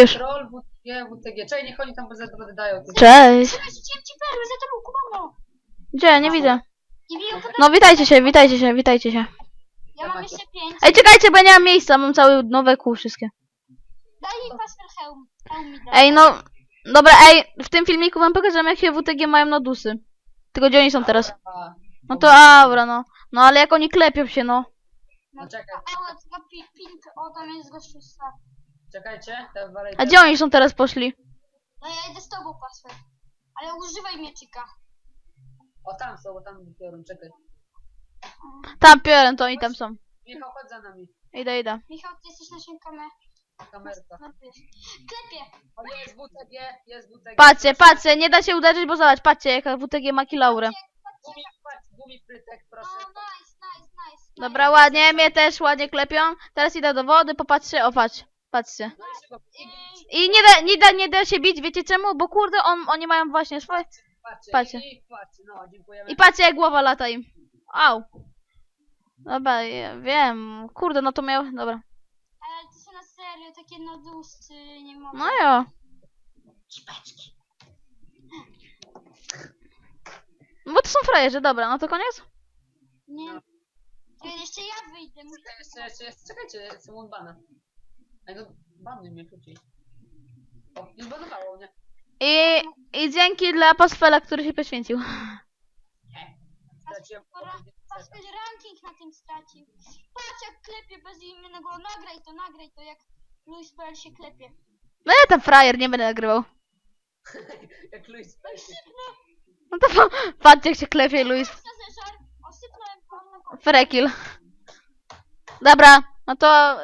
Już. Troll, WTG, WTG. Czekaj, niech oni tam będą dają. Cześć. Rzuciłem ci perły, za tobą kubano. Gdzie? Nie widzę. Nie wiem, No witajcie się, witajcie się, witajcie się. ja mam jeszcze pięć. Ej, czekajcie, bo ja nie mam miejsca, mam całe nowe kół wszystkie. Daj mi pasfer hełm. Hełm mi daj. Ej, no... Dobra, ej, w tym filmiku wam pokażę, jakie WTG mają nodusy. Tylko gdzie oni są teraz? A, No to aura, no. No ale jak oni klepią się, no. no czekaj, Ała, tylko pi- pink, o tam jest gościu z czekajcie. Te walej- A gdzie oni są teraz poszli? No ja idę z tobą pasfer. Ale używaj mieczyka. O, tam są, bo tam biorą, czekaj. Tam piorem, to oni tam są. Michał, chodź za nami. Idę, idę. Michał, ty jesteś naszym kamerą. Kamerka. Klepie. O, jest WTG, jest WTG. Patrzcie, patrzcie, nie da się uderzyć, bo zobacz, patrzcie, jaka WTG ma kilaurę. Gumi, patrz, gumi frytek, proszę. nice, nice, nice. Dobra, ładnie, mnie też ładnie klepią. Teraz idę do wody, popatrzcie, o patrz, patrzcie. I nie da, nie da, nie da się bić, wiecie czemu? Bo kurde, on, oni mają właśnie swoje... patrzcie, i patrzcie, no, dziękujemy. I patrzcie, jak głowa lata im. Au. Dobra, ja wiem. Kurde, no to miał... Dobra. Ale to są na serio takie nodusy, nie mogę. No. Cipeczki. No bo to są frajerzy, dobra, no to koniec? Nie. Jeszcze ja wyjdę. Muszę... Jeszcze, jeszcze, jeszcze, czekajcie, są bana. No, mnie szybciej. O, banowało mnie. I, i dzięki dla Pasfela, który się poświęcił. Straciłem Pora- Pascal ranking na tym stracił. Patrz jak klepie bez imiennego. Nagraj to, nagraj to jak Luis PL się klepie. No ja tam frajer, nie będę nagrywał. Jak Luis Pejsi. No to pa- patrzcie, jak się klepie Luis. Żar, osypnąłem Frekil. Dobra, no to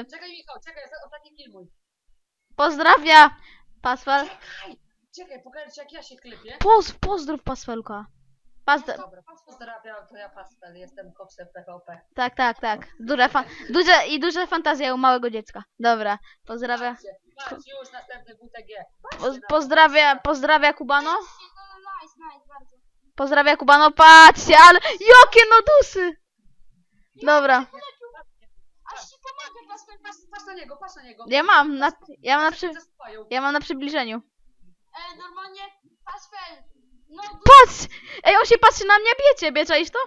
yy, Czekaj, Michał, czekaj, ostatni kill mój. pozdrawia Pasfel. Czekaj, czekaj, pokażę ci jak ja się klepię. Poz, pozdrów Pasfelka. Pazdr Dobra, pozdrawiam, to ja Pastel, jestem koksem PvP. tak, tak, tak. Duże, fa duże i duże fantazje u małego dziecka. Dobra, pozdrawia. Patrzcie, patrz, już następny WTG. Poz, pozdrawia, pozdrawia Kubano. No, no, nice, nice, bardzo. Pozdrawia Kubano, patrzcie, ale jakie nodusy! Dobra, Pomogę, Pascal. Patrz, patrz na niego, patrz na niego. ja mam na, ja mam na, przy, ja mam na przybliżeniu. E, normalnie, Pascal. No, du- Patrz! Ej, on się patrzy na mnie, bije ciebie, czaisz to?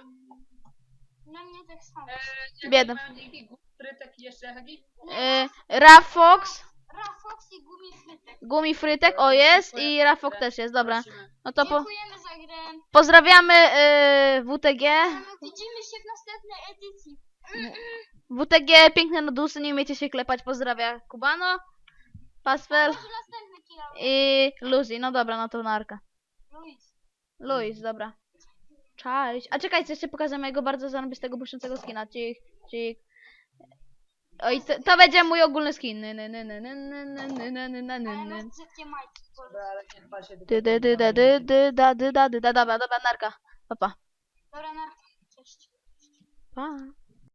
na mnie tak samo. Eee, Biedny. Mają dzięki frytek i jeszcze jaki? Rafox, Rafox i Gumi Frytek. Gumi Frytek, o jest i Rafox też jest, dobra. No to po, Dziękujemy. Pozdrawiamy yy, WTG. Widzimy się w następnej edycji. WTG, piękne nodusy, nie umiecie się klepać, pozdrawia Kubano, Pasfel i Luzi. No dobra, no to narka. Luis. Luis, dobra. Cześć. A czekajcie, jeszcze pokażę mojego bardzo zarąbistego błyszczącego skina. Cik, cik. Oj, to, to będzie mój ogólny skin. Ny, ny, ny, ny, ny, ny, ny, ny, ny, ny, ny, Ale ny. masz brzydkie majtki. Dobra, ale nie chwal się Dy, dy, dy, dy, dy, dy, da, dy, da, dy, da. Dobra, dobra, narka. Pa, pa. Dobra, na. Cześć. Pa.